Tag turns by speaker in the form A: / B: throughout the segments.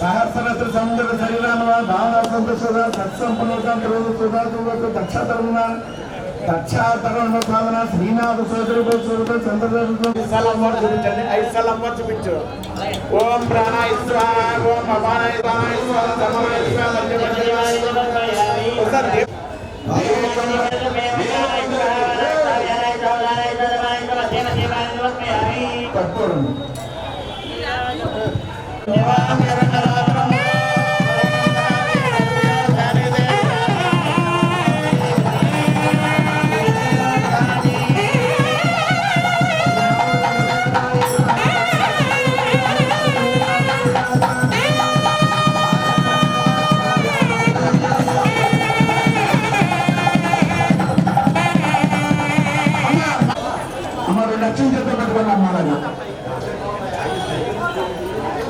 A: సహస్రత్ర సముద్ర శరీరామ భావన సంతోష సత్సంపన్నోత దక్షతరుణ దక్షాతరుణ సాధన శ్రీనాథ సోదరు సోదరు చంద్రదర్శనం
B: అమ్మవారు చూపించండి ఐదు సార్లు అమ్మవారు చూపించు ఓం ప్రాణాయ స్వాహ. ఓం అపానాయ స్వాహాయ స్వాహ సమానాయ స్వాహ. మధ్య మధ్య ఒకసారి
A: కర్పూరం అమ్మ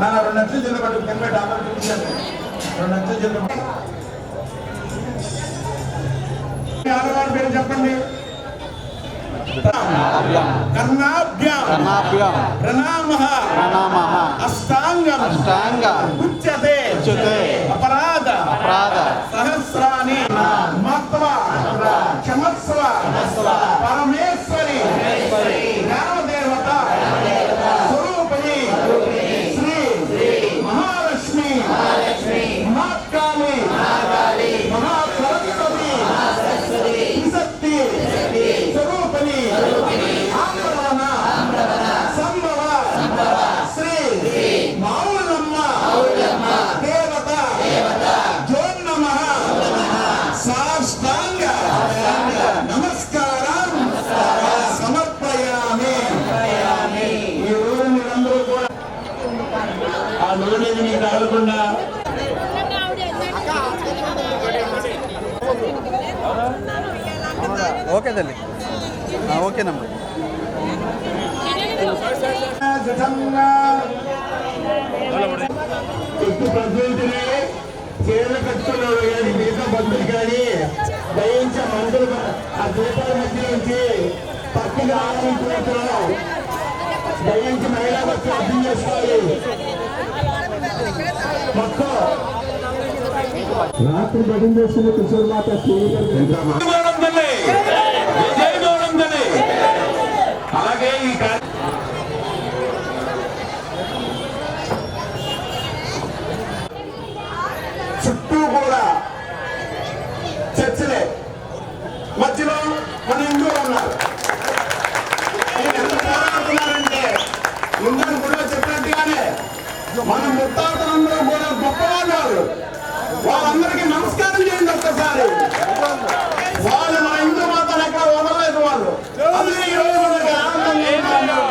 A: నా రెండు లక్షలు పట్టుకు కనిపెట్టి అమ్మ చూపించాను రెండు లక్షలు పట్టు. ఆడవారి పేరు చెప్పండి. కర్ణాభ్యాం.
C: కర్ణాభ్యాం.
A: ప్రణామ.
C: ప్రణామః.
A: అష్టాంగం.
C: అష్టాంగ.
A: ఉచ్యతే.
C: ఉచ్యతే.
A: అపరాధ.
C: అపరాధ.
A: మీకు తగలకుండా
C: ఓకే తల్లి. ఓకేనమ్మా
A: చీరల కట్టుకున్నాడు కానీ మిగతా బంధువులు కానీ దయించే మందులు ఆ దీపాల మధ్య నుంచి పక్కగా ఆనందించుకుంటున్నాం దయించి మహిళా భక్తులు అర్థం చేసుకోవాలి. రాత్రి భజన చేస్తున్న కిషోర్ మాత అలాగే ఈ చుట్టూ కూడా చర్చలే. మధ్యలో మన హిందువులు ఉన్నారు. వీళ్ళు ఎంత పోరాడుతున్నారంటే ఇందాక కూడా చెప్పినట్టుగానే మన ముత్తాతలందరూ కూడా వాళ్ళు వాళ్ళందరికీ నమస్కారం చేయండి ఒక్కసారి. వాళ్ళు మన హిందూ మాతను ఎక్కడ వదలలేదు వాళ్ళు. అందుకే మనకి ఆనందంగా ఉన్నారు.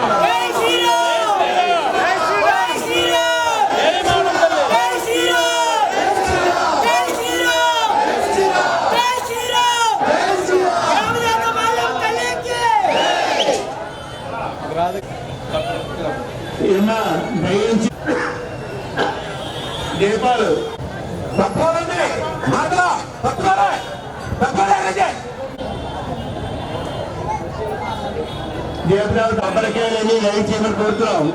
A: ఏమన్నా దయించి దీపాలు తప్పదండి. మాట తప్పుకోలే తప్పలేదండి తప్పలకే లేని లైట్ చేయమని కోరుతున్నాం.